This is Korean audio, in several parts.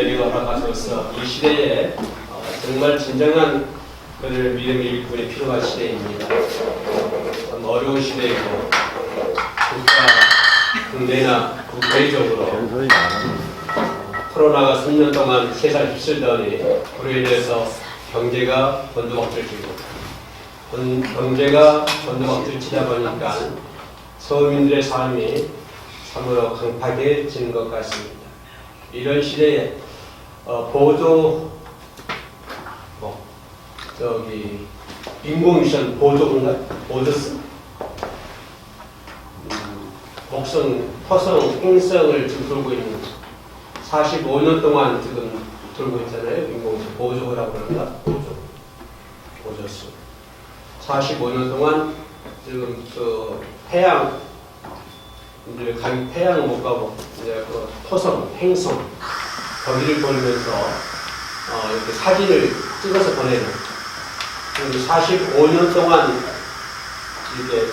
내게 허락하소서 이 시대에 어, 정말 진정한 그 믿음의 일꾼이 필요한 시대입니다. 참 어려운 시대이고 국가 국내나 국제적으로 코로나가 3년 동안 세상 휩쓸더니 그로 인해서 경제가 번두박질치고 건- 경제가 번두박질치다 보니까 서민들의 삶이 참으로 강팍해지는 것 같습니다. 이런 시대에 어, 보조 뭐 저기 인공위성 보조인가 보조스? 음, 목성, 토성, 행성을 지금 돌고 있는 45년 동안 지금 돌고 있잖아요. 인공위성 보조라고 그러는가 보조. 보조스. 45년 동안 지금 그 태양 이제 간 태양 못 가고 이제 그 토성, 행성 거기를 보면서 어, 이렇게 사진을 찍어서 보내는 45년 동안 이렇게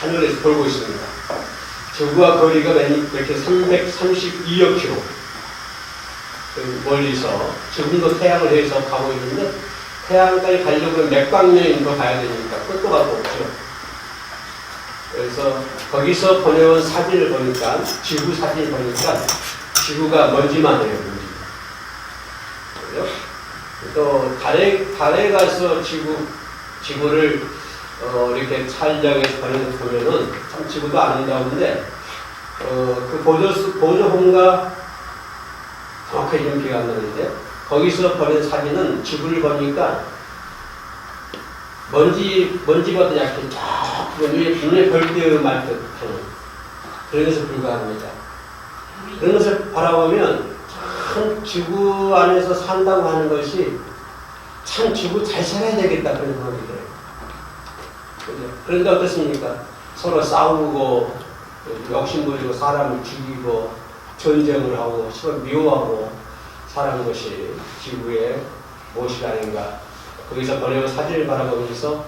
하늘에서 돌고 있습니다. 지구와 거리가 몇- 이렇게 332억 킬로 그 멀리서 지금도 태양을 해서 가고 있는데 태양까지 가려면 더 가야 되니까 끝도 가도 없죠. 그래서 거기서 보내온 사진을 보니까 지구 사진을 보니까 지구가 먼지만 해요. 또 달에 달에 가서 지구 지구를 어, 이렇게 촬영해서 보내- 보면은 참 지구도 아름다운데 어, 그 보조 보조홈가 정확하게 좀 기억 안 나는데 거기서 보낸 사진은 지구를 보니까 먼지 먼지보다 약간 쫙 눈에 눈에 벌떼만 듯한 그런 것에 불과합니다. 그런 것을 바라보면 참 지구 안에서 산다고 하는 것이 참 지구 잘 살아야 되겠다 그런 생각이 들어요. 그런데 어떻습니까? 서로 싸우고 욕심 부리고 사람을 죽이고 전쟁을 하고 서로 미워하고 사는 것이 지구의 무엇이 아닌가. 거기서 보내온 사진을 바라보면서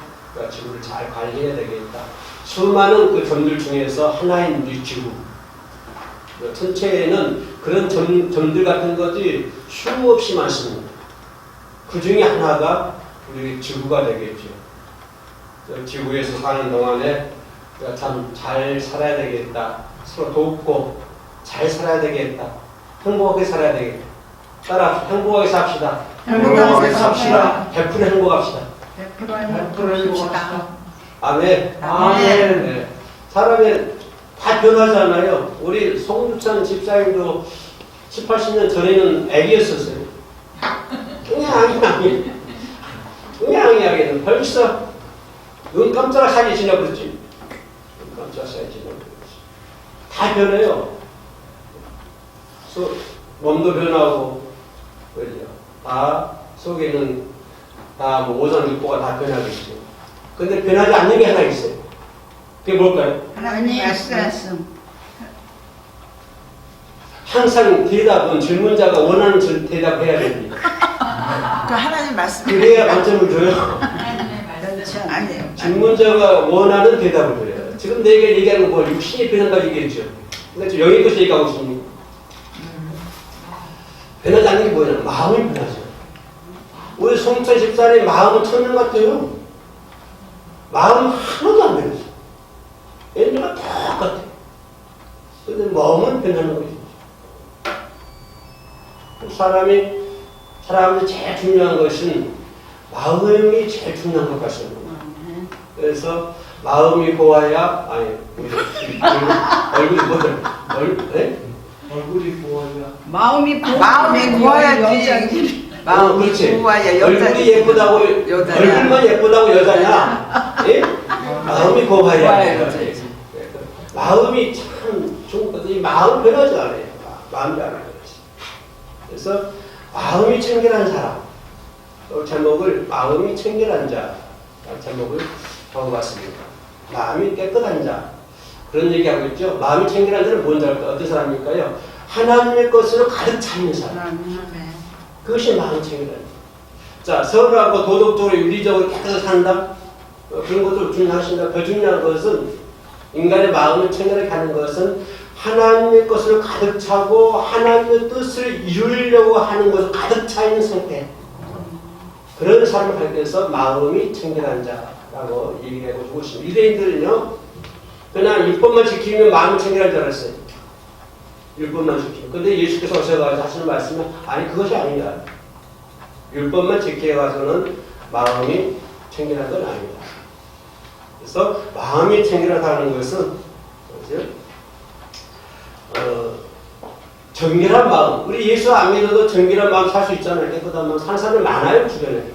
지구를 잘 관리해야 되겠다. 수많은 그 점들 중에서 하나인 이 지구. 그 전체에는 그런 점, 점들 같은 것이 수없이 많습니다. 그 중에 하나가 우리 지구가 되겠죠. 저 지구에서 사는 동안에 우리가 참 잘 살아야 되겠다. 서로 돕고 잘 살아야 되겠다. 행복하게 살아야 되겠다. 따라 행복하게 삽시다. 행복하게 삽시다. 100% 행복합시다. 100% 행복합시다. 아멘. 아멘. 네. 사람이 다 변하잖아요. 우리 송주찬 집사님도 7, 80년 전에는 애기였었어요. 응양이양이. 응양이양이는 벌써 눈 깜짝하게 지나버렸지. 눈 깜짝하게 지나버렸지. 다 변해요. 소, 몸도 변하고, 그죠. 다 속에는 다뭐 오장육부가 다 변하겠죠. 근데 변하지 않는 게 하나 있어요. 그게 뭘까요? 하나님 말씀. 항상 대답은 질문자가 원하는 질- 대답을 해야 됩니다. 그 하나님 말씀. 그래야 만점을 줘요. 그렇죠. 아니에요. 질문자가 원하는 대답을 드려요. 지금 내가 얘기하는 거 육신이 변한다고 얘기했죠. 근데 지금 영의도서 얘기하고 있습니다. 변하지 않는 게 뭐냐? 마음이 변하죠. 우리 송천 집사님 마음은 천년 같아요. 마음 하나도 안 변했어. 옛날과 똑같아. 근데 마음은 변하는 거죠. 사람이, 사람이 제일 중요한 것은 마음이 제일 중요한 것 같습니다. 그래서 마음이 고와야, 아니, 우리 얼굴, 얼굴이 뭐죠? 얼굴, 네? 얼굴이 고와야. 마음이 고 마음이 고와야지. 어, 마음이 그렇지. 고와야 얼굴이 여자지. 예쁘다고 여자냐. 얼굴만 예쁘다고 여자냐? 예? 마음이 고와야 고와야 여자지. 예, 그 마음이 참 좋은 거지. 이 마음 변하지 않아요. 마음 변하는 거지. 그래서 마음이 청결한 사람. 또 제목을 마음이 청결한 자. 제목을 적어봤습니다. 마음이 깨끗한 자. 그런 얘기하고 있죠. 마음이 청결한 자는 뭔지 알까? 어떤 사람일까요? 하나님의 것으로 가득 차 있는 사람. 그것이 마음 챙기다. 자, 서울하고 도덕적으로 윤리적으로 깨끗하게 산다. 어, 그런 것도 중요하신다. 더 중요한 것은 인간의 마음을 하는 것은 하나님의 것을 가득 차고 하나님의 뜻을 이루려고 하는 것을 가득 차 있는 상태. 그런 할 때서 마음이 청결한 자라고 얘기를 해보고 있습니다. 유대인들은요, 그냥 율법만 지키면 마음이 청결한 줄 알았어요. 율법만 지키면. 근데 예수께서 오셔가지고 하시는 말씀은, 아니, 그것이 아니다. 율법만 지켜가서는 마음이 청결한 건 아니다. 그래서 마음이 청결하다는 것은, 뭐죠? 어, 정결한 마음. 우리 예수 안 믿어도 정결한 마음 살 수 있잖아요. 깨끗한 마음 사는 사람이 많아요, 주변에.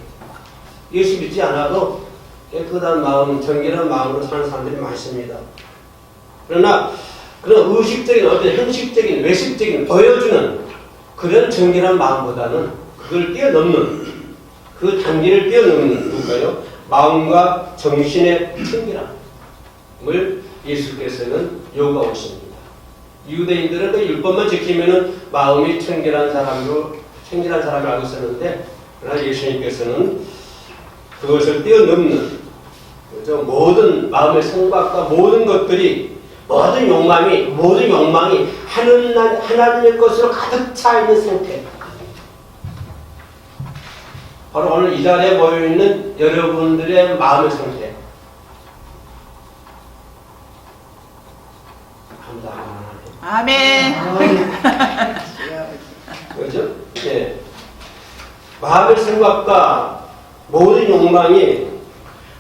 예수 믿지 않아도 깨끗한 마음, 정결한 마음으로 사는 사람들이 많습니다. 그러나 그런 의식적인 어떤 형식적인 외식적인 보여주는 그런 정결한 마음보다는 그걸 뛰어넘는 그 단계를 뛰어넘는 누가요? 마음과 정신의 청결함을 예수께서는 요구하고 있습니다. 유대인들은 그 율법만 지키면은 마음이 청결한 사람으로 청결한 사람을 알고 있었는데 그러나 예수님께서는 그것을 뛰어넘는 그죠? 모든 마음의 생각과 모든 것들이 모든 욕망이 모든 욕망이 하나님의 것으로 가득 차 있는 상태. 바로 오늘 이 자리에 모여 있는 여러분들의 마음의 상태. 감사합니다. 아멘. 그죠? 예. 마음의 생각과 모든 욕망이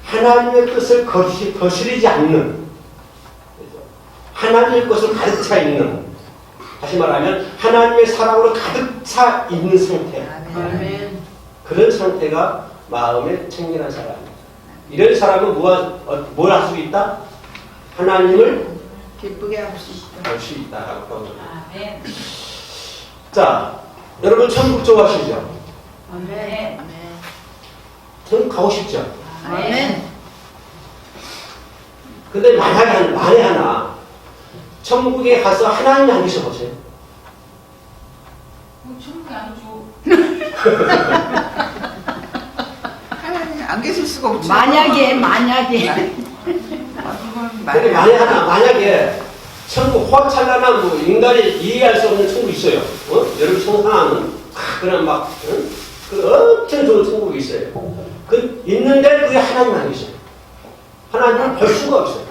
하나님의 뜻을 거시, 거스리지 않는? 하나님의 것을 가득 차 있는 다시 말하면 하나님의 사랑으로 가득 차 있는 상태 아멘. 그런 상태가 마음의 청결한 사람입니다. 이런 사람은 뭘 할 수 있다? 하나님을 기쁘게 할 수 있다. 알수 있다라고 합니다. 아멘. 자, 여러분 천국 좋아하시죠? 아멘. 아멘. 천국 가고 싶죠? 아멘. 근데 만약에 한, 만에 하나 천국에 가서 하나님이 안 계셔 보세요. 뭐 천국이 안 줘. 하 계실 수가 없죠. 만약에 만약에 아, 그건 근데 하나 만약에 천국 호화찬란한 뭐 인간이 이해할 수 없는 천국이 있어요. 어? 여러분 천상하는 아, 그런 막 응? 그 엄청 좋은 천국이 있어요. 그 있는데 그게 하나님 안 계셔요. 하나님은 볼 수가 없어요.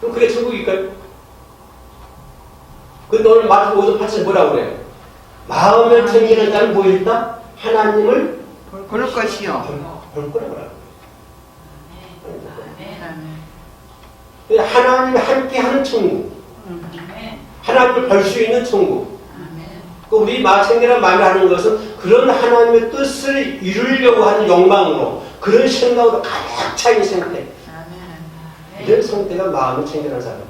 그럼 그게 천국일까요? 근데 오늘 마트 5장 8절 뭐라고 그래요? 마음을 챙기는 자는 뭐 있다? 하나님을 볼 것이요. 볼, 볼 거라고 그래요. 아멘. 아멘. 그러니까 하나님이 함께 하는 천국. 하나님을 볼 수 있는 천국. 그 우리 마청이란 마음이 하는 것은 그런 하나님의 뜻을 이루려고 하는 욕망으로 그런 생각으로 가득 차 있는 상태. 이런 상태가 마음을 챙겨는 사람.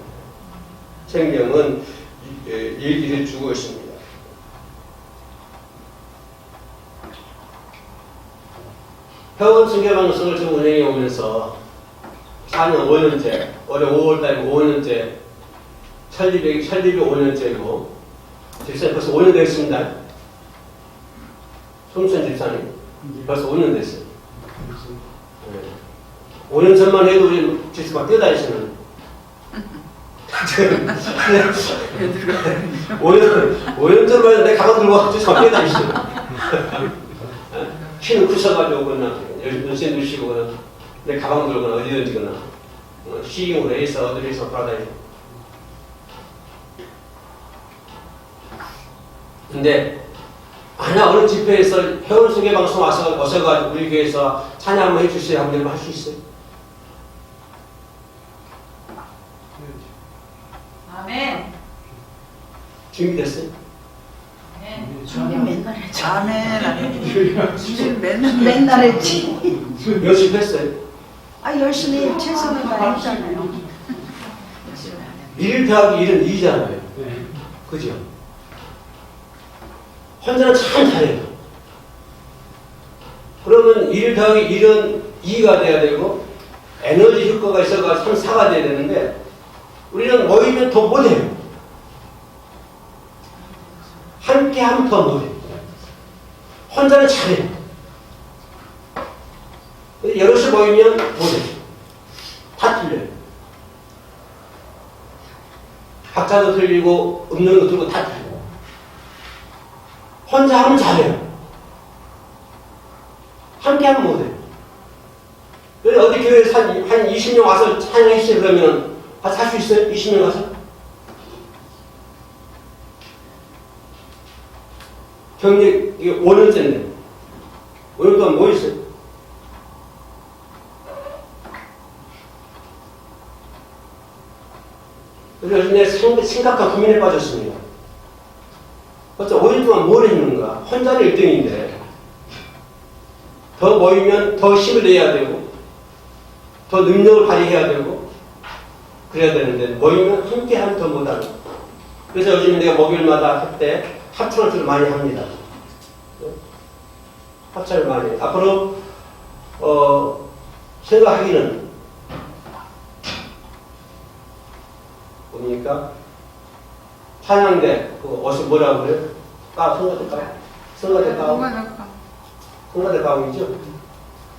성경은 얘기를 주고 있습니다. 회원 중계 방송을 지금 운영해 오면서 4년 5년째, 올해 5월달에 5년째, 설립이, 설립이 5년째고, 집사님 벌써 5년 됐습니다. 손수현 집사님, 벌써 5년 됐어요. 네. 5년 전만 해도 우리 집사 막 뛰어다니시는. 5년, 5년 전만 해도 내 가방 들고 와서 집사 막 뛰어다니시는. 키는 크셔가지고 그냥 연세 누시고 그냥 내 가방 들거나 어디든지 그냥 어, 시행으로 해서 어디서 돌아다니고 근데 하나 어느 집회에서 회원 소개 방송 와서 오셔가지고 우리 교회에서 찬양 한번 해주세요 하면 할수 있어요? 아멘. 준비됐어요? 아멘. 아멘. 주님 맨날 맨날 했지. 열심히 했어요? 아 열심히 최선을 다했잖아요. 일 더하기 일은 2잖아요 그죠? 혼자는 참 잘해요. 그러면 1 더하기 1은 2가 돼야 되고 에너지 효과가 있어가 3, 4가 돼야 되는데 우리는 모이면 더 못해요. 함께 하면 더 못해요. 혼자는 잘해요. 근데 여럿이 모이면 못해요. 다 틀려요. 박자도 틀리고 음정도 틀리고 다 틀리고 혼자 하면 잘해요. 함께 하면 못해요. 왜 어디 교회에 한, 한 20명 와서 찬양했어요 그러면 살수 있어요? 20명 와서? 경력 이게 5년째인데 5년 동안 뭐 있어요? 그래서 내 심- 심각한 고민에 빠졌습니다. 어째 5년 동안 뭘 했는가? 혼자는 1등인데 더 모이면 더 힘을 내야 되고 더 능력을 발휘해야 되고 그래야 되는데 모이면 함께 하면 더 못하고 그래서 요즘 내가 목요일마다 할때 합창을 좀 많이 합니다. 합창을 많이 해요. 앞으로 어, 생각하기는 뭡니까? 찬양대 그 어서 뭐라고 그래요? 까 성가대 까 성가대 까? 성가대 가이죠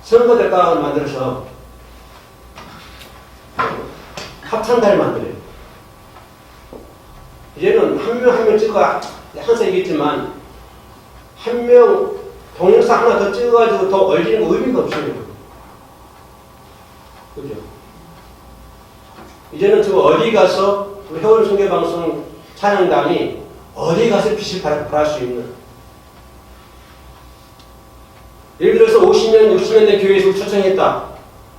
성가대 가을 만들어서 합창단을 만들어요. 이제는 한 명 한 명 찍어 항상 얘기했지만 한 명 동영상 하나 더 찍어가지고 더 얼리는 거 의미가 없어요. 그죠? 이제는 저 어디 가서 우리 해월 소개 방송 찬양단이 어디 가서 빛을 발- 발할 수 있는 예를 들어서 50년, 60년 된 교회에서 우리 초청했다.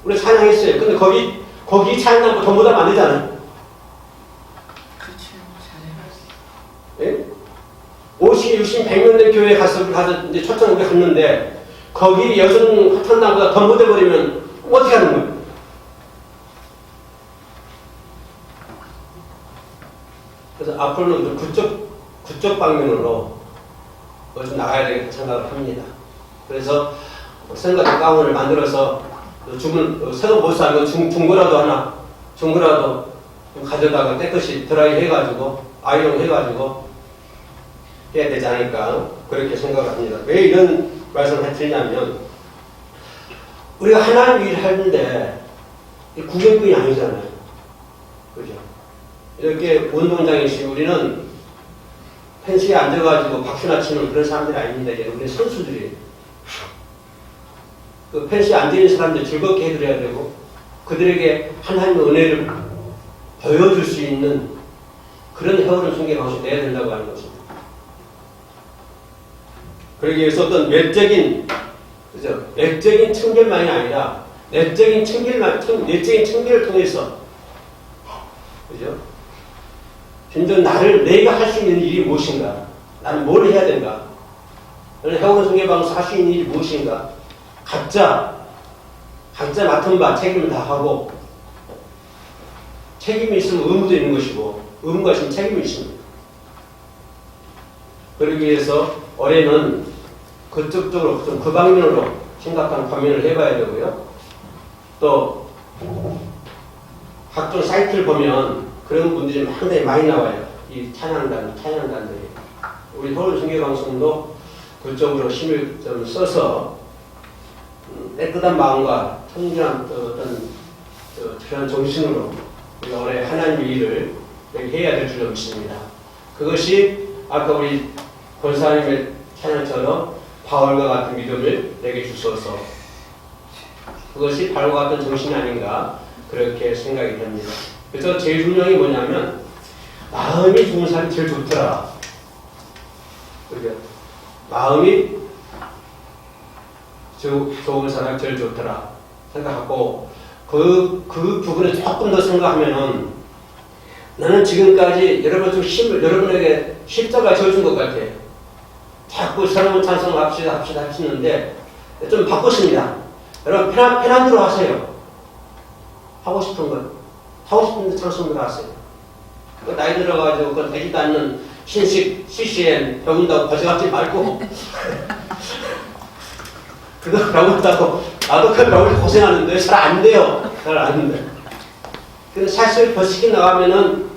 우리 찬양했어요. 근데 거기 거기 찬양단 더 못하면 안 되잖아요. 그렇죠. 잘해. 예? 50, 60, 100년 된 교회에 가서, 가서 이제 초청 우리 갔는데, 거기 여성 합창단보다 더 못해버리면 어떻게 하는 거예요? 그래서 앞으로는 그쪽, 그쪽 방면으로 좀 나가야 되겠다 생각을 합니다. 그래서 생각 가운을 만들어서 죽은, 새로 못 살고 중, 중고라도 하나, 중고라도 좀 가져다가 깨끗이 드라이 해가지고, 아이롱 해가지고, 해야 되지 않을까 그렇게 생각을 합니다. 왜 이런 말씀을 드리냐면 우리가 하나님 일을 하는데 이 구경꾼이 아니잖아요. 그죠? 이렇게 있으면 우리는 펜스에 앉아가지고 박수나 치는 그런 사람들이 아닙니다. 이제 우리 선수들이에요. 그 펜스에 앉아있는 사람들 즐겁게 해드려야 되고 그들에게 하나님의 은혜를 보여줄 수 있는 그런 헤어른 순계 방식 내야 된다고 하는 것입니다. 그러기 위해서 어떤 외적인 그죠? 외적인 청결만이 아니라 내적인 청결만 청- 내적인 청결을 통해서 그죠? 진정 나를 내가 할 수 있는 일이 무엇인가? 나는 뭘 해야 된가? 나는 해오는 성계 방송 할수 있는 일이 무엇인가? 각자 각자 맡은 바 책임을 다 하고 책임이 있으면 의무도 있는 것이고 의무가 있으면 책임이 있습니다. 그러기 위해서 올해는 그쪽 쪽으로 좀 그 방면으로 심각한 고민을 해봐야 되고요. 또 각종 사이트를 보면 그런 분들이 상당히 많이 나와요. 이 찬양단, 찬양단들이. 우리 서울 중계방송도 그쪽으로 힘을 좀 써서 음, 깨끗한 마음과 청진한 또 어떤 저 그런 정신으로 올해 하나님 일을 해야 될 줄로 믿습니다. 그것이 아까 우리 권사님의 찬양처럼 바울과 같은 믿음을 내게 주소서. 그것이 바울과 같은 정신이 아닌가 그렇게 생각이 됩니다. 그래서 제일 중요한 게 뭐냐면 마음이 좋은 사람이 제일 좋더라. 그죠? 마음이 조, 좋은 사람이 제일 좋더라 생각하고 그, 그 부분을 조금 더 생각하면은 나는 지금까지 여러분 좀 힘을 여러분에게 십자가 져준 것 같아요. 자꾸 새로운 찬송을 합시다 합시다 하시는데 좀 바꿨습니다. 여러분 편한, 편한 대로 하세요. 하고 싶은 것 하고 싶은 찬송을 하세요. 그 나이 들어가지고 그 되지도 않는 신식 CCM 배운다고 거짓말하지 말고 그거 배운다고 나도 그 배울 고생하는데 잘 안 돼요. 잘 안 돼. 근데 사실 버스킹 나가면은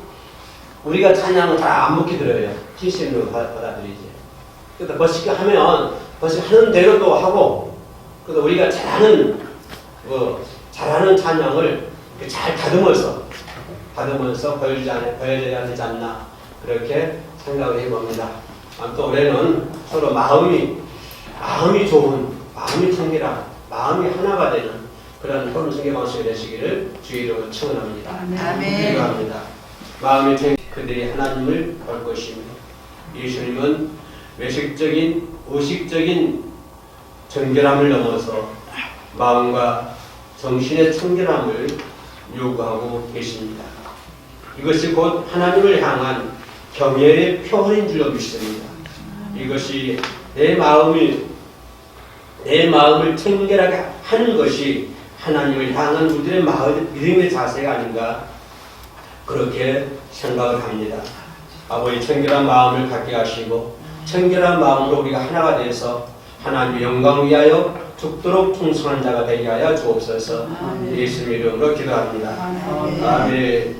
우리가 찬양은 잘안 먹게 들어요. CCM으로 받아들이지. 그래서 버스킹 하면 버스킹 하는 대로 또 하고 그래서 우리가 잘하는 뭐 잘하는 찬양을 잘 다듬어서 받으면서 보여주지 않, 보여줘야 되지 않나 그렇게 생각을 해봅니다. 아무튼 올해는 서로 마음이 마음이 좋은 마음이 청결한 마음이 하나가 되는 그런 그런 성경 방식이 되시기를 주의로 청원합니다. 아멘. 기도합니다. 마음의 청 그들이 하나님을 볼 것이며 예수님은 외식적인 의식적인 정결함을 넘어서 마음과 정신의 청결함을 요구하고 계십니다. 이것이 곧 하나님을 향한 경외의 표현인 줄로 믿습니다. 이것이 내 마음이 내 마음을 청결하게 하는 것이 하나님을 향한 우리의 믿음의 자세가 아닌가 그렇게 생각을 합니다. 아버지 청결한 마음을 갖게 하시고 청결한 마음으로 우리가 하나가 돼서 하나님의 영광 위하여 죽도록 충성한 자가 되게 하여 주옵소서 예수님 이름으로 기도합니다. 아멘. 아멘.